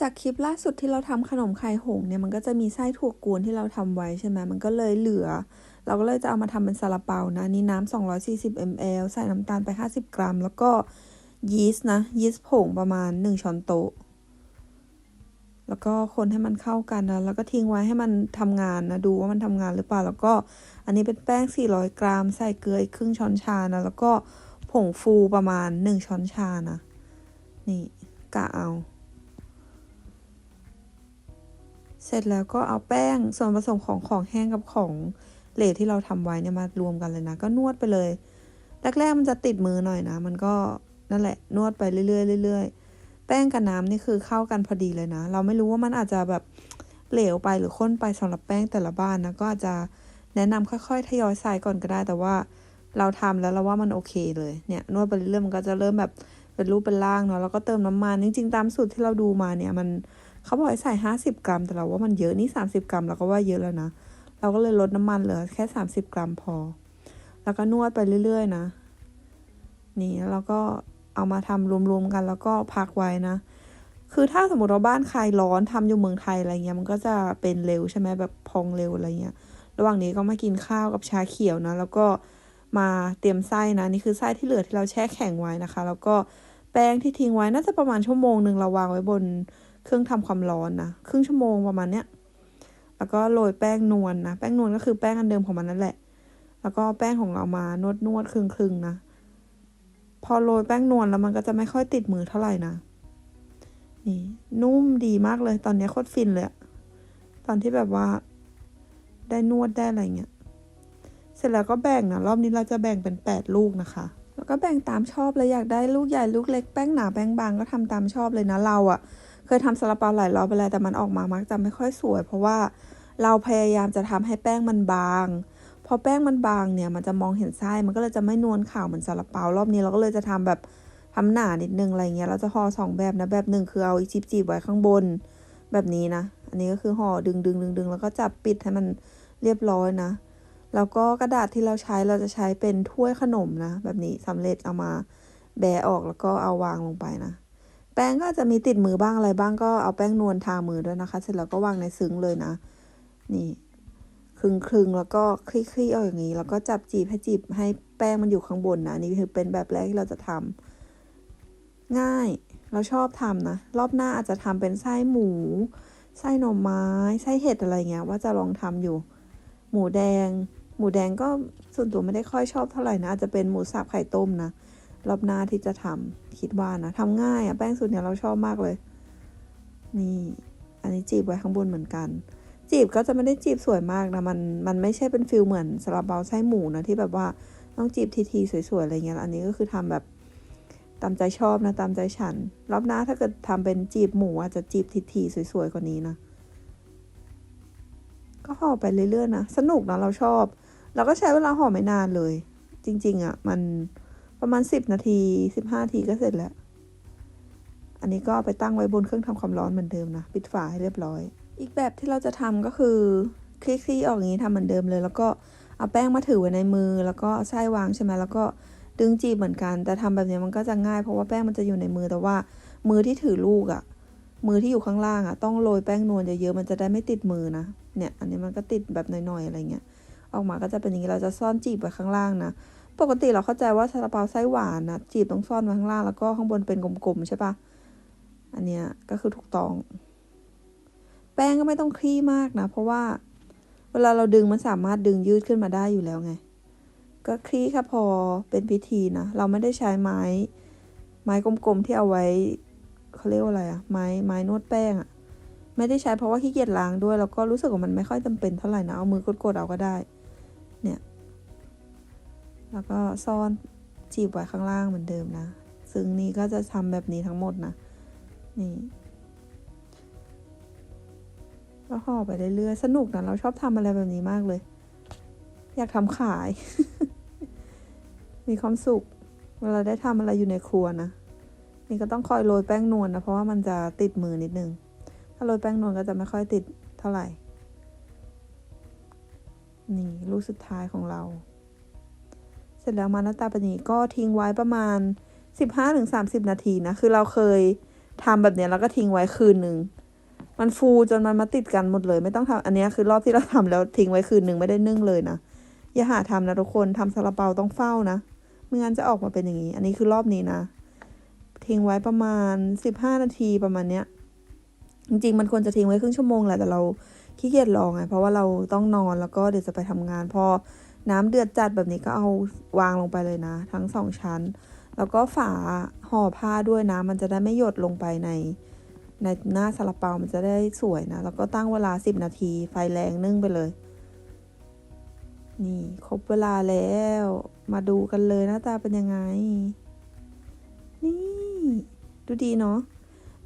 จากคลิปล่าสุดที่เราทำขนมไข่หงเนี่ยมันก็จะมีไส้ถั่วกวนที่เราทำไว้ใช่ไหมมันก็เลยเหลือ เราก็เลยจะเอามาทำเป็นซาลาเปานะนี่น้ำ240 ml ใส่น้ำตาลไป 50 กรัม แล้วก็ยีสต์นะยีสต์ผงประมาณ 1 ช้อนโต๊ะ แล้วก็คนให้มันเข้ากันนะแล้วก็ทิ้งไว้ให้มันทำงานนะดูว่ามันทำงานหรือเปล่าแล้วก็อันนี้เป็นแป้ง 400 กรัม ใส่เกลืออีกครึ่งช้อนชานะแล้วก็ผงฟูประมาณ 1 ช้อนชานะนี่กะเอา เสร็จแล้วก็เอาแป้งส่วนผสมของของแห้งกับของเหลวที่เราทำไว้เนี่ยมารวมกันเลยนะ ก็นวดไปเลยแรกๆมันจะติดมือหน่อยนะ มันก็นั่นแหละนวดไปเรื่อยๆเรื่อยๆแป้งกับน้ำนี่คือเข้ากันพอดีเลยนะ เราไม่รู้ว่ามันอาจจะแบบเหลวไปหรือข้นไปสำหรับแป้งแต่ละบ้านนะก็อาจจะแนะนำค่อยๆทยอยใส่ก่อนก็ได้ แต่ว่าเราทำแล้วเราว่ามันโอเคเลยเนี่ยนวดไปเรื่อยๆมันก็จะเริ่มแบบเป็นรูปเป็นร่างเนาะแล้วก็เติมน้ำมันจริงๆตามสูตรที่เราดูมาเนี่ยมัน เขาบอกให้ใส่ห้าสิบกรัม แต่เราว่ามันเยอะนี่สามสิบกรัมเราก็ว่าเยอะแล้วนะ เราก็เลยลดน้ำมันเหลือแค่สามสิบกรัมพอ แล้วก็นวดไปเรื่อย ๆ นะ นี่แล้วก็เอามาทำรวมๆกันแล้วก็พักไว้นะ คือถ้าสมมติเราบ้านใครร้อนทำอยู่เมืองไทยอะไรเงี้ยมันก็จะเป็นเร็วใช่ไหมแบบพองเร็วอะไรเงี้ย ระหว่างนี้ก็มากินข้าวกับชาเขียวนะ แล้วก็มาเตรียมไส้นะนี่คือไส้ที่เหลือที่เราแช่แข็งไว้นะคะ แล้วก็แป้งที่ทิ้งไว้น่าจะประมาณชั่วโมงหนึ่งเราวางไว้บน เครื่องทำความร้อนนะครึ่งชั่วโมงประมาณเนี้ยแล้วก็โรยแป้งนวลนนะแป้งนวลก็คือแป้งอันเดิมของมันนั่นแหละ แล้วก็แป้งของเรามานวดนวดครึ่งครึ่งนะ พอโรยแป้งนวลแล้วมันก็จะไม่ค่อยติดมือเท่าไหร่นะนี่นุ่มดีมากเลยตอนนี้โคตรฟินเลยตอนที่แบบว่า ได้นวดได้อะไรเงี้ยเสร็จแล้วก็แบ่งนะรอบนี้เราจะแบ่งเป็นแปดลูกนะคะ แล้วก็แบ่งตามชอบเลยอยากได้ลูกใหญ่ลูกเล็กแป้งหนาแป้งบางก็ทำตามชอบเลยนะเราอะ เคยทำซาลาเปาหลายรอบไปแล้วแต่มันออกมามักจะไม่ค่อยสวย เพราะว่าเราพยายามจะทำให้แป้งมันบางพอแป้งมันบางเนี่ยมันจะมองเห็นไส้มันก็เลยจะไม่นวลขาวเหมือนซาลาเปารอบนี้เราก็เลยจะทำแบบทำหนานิดนึงอะไรเงี้ยเราจะห่อสองแบบนะแบบหนึ่งคือเอาอีจิบจีบไว้ข้างบนแบบนี้นะ อันนี้ก็คือห่อดึงดึงดึงดึงแล้วก็จับปิดให้มันเรียบร้อยนะแล้วก็กระดาษที่เราใช้เราจะใช้เป็นถ้วยขนมนะ แบบนี้สำเร็จเอามาแบะออกแล้วก็เอาวางลงไปนะ แป้งก็จะมีติดมือบ้างอะไรบ้างก็เอาแป้งนวลทามือด้วยนะคะ เสร็จแล้วก็วางในซึ้งเลยนะ นี่คลึงคลึงแล้วก็คลี่คลี่เอาอย่างนี้ แล้วก็จับจีบให้จีบให้แป้งมันอยู่ข้างบนนะนี่คือเป็นแบบแรกที่เราจะทำง่ายเราชอบทำนะ รอบหน้าอาจจะทำเป็นไส้หมู ไส้หน่อไม้ ไส้เห็ดอะไรเงี้ย ว่าจะลองทำอยู่ หมูแดง หมูแดงก็ส่วนตัวไม่ได้ค่อยชอบเท่าไหร่นะอาจจะเป็นหมูสับไข่ต้มนะ รอบหน้าที่จะทำคิดว่านะทำง่ายอะแป้งสูตรเนี่ยเราชอบมากเลย นี่ อันนี้จีบไว้ข้างบนเหมือนกัน จีบก็จะไม่ได้จีบสวยมากนะมันมันไม่ใช่เป็นฟิลเหมือนซาลาเปาไส้หมูนะที่แบบว่าต้องจีบทีๆสวยๆอะไรเงี้ยอันนี้ก็คือทำแบบตามใจชอบนะตามใจฉัน รอบหน้าถ้าเกิดทำเป็นจีบหมูอาจจะจีบทีๆสวยๆกว่านี้นะก็ห่อไปเรื่อยๆนะสนุกนะเราชอบ เราก็ใช้เวลาห่อไม่นานเลย จริง ๆอะ่ะมัน ประมาณสิบนาทีสิบห้าทีก็เสร็จแล้ว อันนี้ก็ไปตั้งไว้บนเครื่องทำความร้อนเหมือนเดิมนะ ปิดฝาให้เรียบร้อย อีกแบบที่เราจะทำก็คือคลี่ๆออกอย่างนี้ทำเหมือนเดิมเลย แล้วก็เอาแป้งมาถือไว้ในมือ แล้วก็ไส้วางใช่ไหมแล้วก็ดึงจีบเหมือนกัน แต่ทำแบบนี้มันก็จะง่ายเพราะว่าแป้งมันจะอยู่ในมือแต่ว่า มือที่ถือลูกอะ่ะ มือที่อยู่ข้างล่างอะ่ะต้องโรยแป้งนวลเยอะๆมันจะได้ไม่ติดมือนะเนี่ย อันนี้มันก็ติดแบบหน่อยๆอะไรเงี้ยออกมาก็จะเป็นอย่างนี้เราจะซ่อนจีบไว้ข้างล่างนะ ปกติเราเข้าใจว่าซาลาเปาไส้หวานนะจีบต้องซ่อนไว้ข้างล่างแล้วก็ข้างบนเป็นกลมๆใช่ปะอันเนี้ยก็คือถูกต้อง แป้งก็ไม่ต้องคลี่มากนะ เพราะว่า เวลาเราดึงมันสามารถดึงยืดขึ้นมาได้อยู่แล้วไง ก็คลี่แค่พอเป็นพิธีนะ เราไม่ได้ใช้ไม้ ไม้กลมๆที่เอาไว้เขาเรียกว่าอะไรอะไม้ไม้นวดแป้งอะไม่ได้ใช้เพราะว่าขี้เกียจล้างด้วยแล้วก็รู้สึกว่ามันไม่ค่อยจำเป็นเท่าไหร่นะเอามือกดๆเอาก็ได้ แล้วก็ซ่อนจีบไว้ข้างล่างเหมือนเดิมนะ ซึ่งนี่ก็จะทำแบบนี้ทั้งหมดนะ นี่ก็ห่อไปเรื่อยๆ สนุกนะ เราชอบทำอะไรแบบนี้มากเลย อยากทำขาย มีความสุข เวลาได้ทำอะไรอยู่ในครัวนะ นี่ก็ต้องคอยโรยแป้งนวลนะเพราะว่ามันจะติดมือนิดนึง ถ้าโรยแป้งนวลก็จะไม่ค่อยติดเท่าไหร่ นี่ลูกสุดท้ายของเรา ร็จแล้วมาหน้าตาเป็นอย่างนี้ก็ทิ้งไว้ประมาณ 15-30 นาทีนะ คือเราเคยทำแบบเนี้ยแล้วก็ทิ้งไว้คืนหนึ่งมันฟูจนมันมาติดกันหมดเลย ไม่ต้องทำอันนี้คือรอบที่เราทำแล้วทิ้งไว้คืนหนึ่งไม่ได้นึ่งเลยนะอย่าหาทำนะทุกคนทำซาลาเปาต้องเฝ้านะไม่งั้นจะออกมาเป็นอย่างนี้ อันนี้คือรอบนี้นะ ทิ้งไว้ประมาณสิบห้านาทีประมาณเนี้ยจริงๆ มันควรจะทิ้งไว้ครึ่งชั่วโมงแหละแต่เราขี้เกียจรอไงเพราะว่าเราต้องนอนแล้วก็เดี๋ยวจะไปทำงาน พอ น้ำเดือดจัดแบบนี้ก็เอาวางลงไปเลยนะ ทั้งสองชั้น แล้วก็ฝาห่อผ้าด้วยนะ มันจะได้ไม่หยดลงไปใน ในหน้าซาลาเปา มันจะได้สวยนะ แล้วก็ตั้งเวลาสิบนาที ไฟแรงนึ่งไปเลย นี่ครบเวลาแล้ว มาดูกันเลยหน้าตาเป็นยังไง นี่ ดูดีเนาะ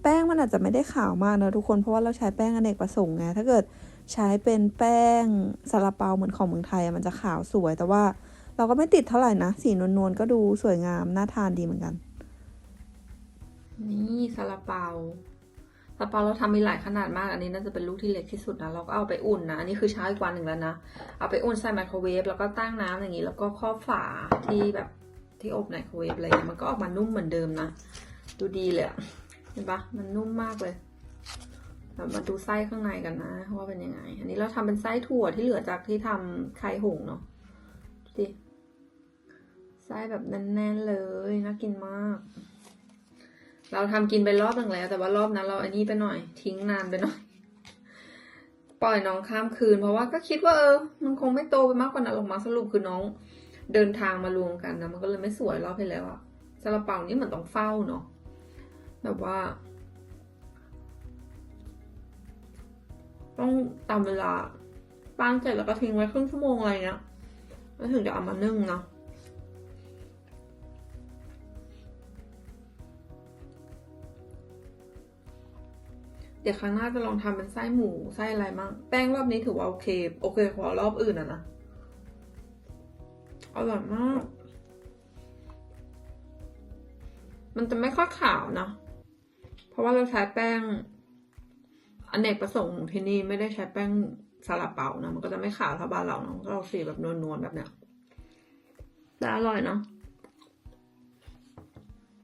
แป้งมันอาจจะไม่ได้ขาวมากนะทุกคน เพราะว่าเราใช้แป้งอเนกประสงค์ไง ถ้าเกิด ใช้เป็นแป้งซาลาเปาเหมือนของเมืองไทยมันจะขาวสวย แต่ว่าเราก็ไม่ติดเท่าไหร่นะ สีนวลๆก็ดูสวยงาม น่าทานดีเหมือนกัน นี่ซาลาเปาซาลาเปาเราทำมีหลายขนาดมาก อันนี้น่าจะเป็นลูกที่เล็กที่สุดนะ เราก็เอาไปอุ่นนะ อันนี้คือเช้าอีกวันหนึ่งแล้วนะ เอาไปอุ่นใส่ไมโครเวฟแล้วก็ตั้งน้ำอย่างนี้ แล้วก็ครอบฝาที่แบบที่อบไมโครเวฟอะไรอย่างเงี้ยมันก็ออกมานุ่มเหมือนเดิมนะ ดูดีเลยเห็นปะมันนุ่มมากเลย เรามาดูไส้ข้างในกันนะว่าเป็นยังไง อันนี้เราทำเป็นไส้ถั่วที่เหลือจากที่ทำไข่หงเนาะดูดิไส้แบบแน่นๆเลยน่ากินมาก เราทำกินไปรอบหนึ่งแล้ว แต่ว่ารอบนั้นเราอันนี้ไปหน่อย ทิ้งนานไปหน่อย ปล่อยน้องข้ามคืน เพราะว่าก็คิดว่าเออ มันคงไม่โตไปมากกว่านั้นหรอกมาสรุปคือน้อง เดินทางมารวมกันนะมันก็เลยไม่สวยรอบที่แล้วอะซาลาเปานี่เหมือนต้องเฝ้าเนาะแบบว่า ต้องตามเวลาปั้นเสร็จแล้วก็ทิ้งไว้ครึ่งชั่วโมงอะไรเงี้ยแล้วถึงจะเอามานึ่งนะเดี๋ยวครั้งหน้าจะลองทำเป็นไส้หมูไส้อะไรมั่งแป้งรอบนี้ถือว่าโอเค โอเคกว่ารอบอื่นอะนะอร่อยมาก มันจะไม่ค่อยขาวนะ เพราะว่าเราใช้แป้ง อเนกประสงค์ของที่นี่ไม่ได้ใช้แป้งซาลาเปานะ มันก็จะไม่ขาวเท่าบ้านเราเนาะเราสีแบบนวลๆแบบเนี้ยแต่อร่อยเนาะ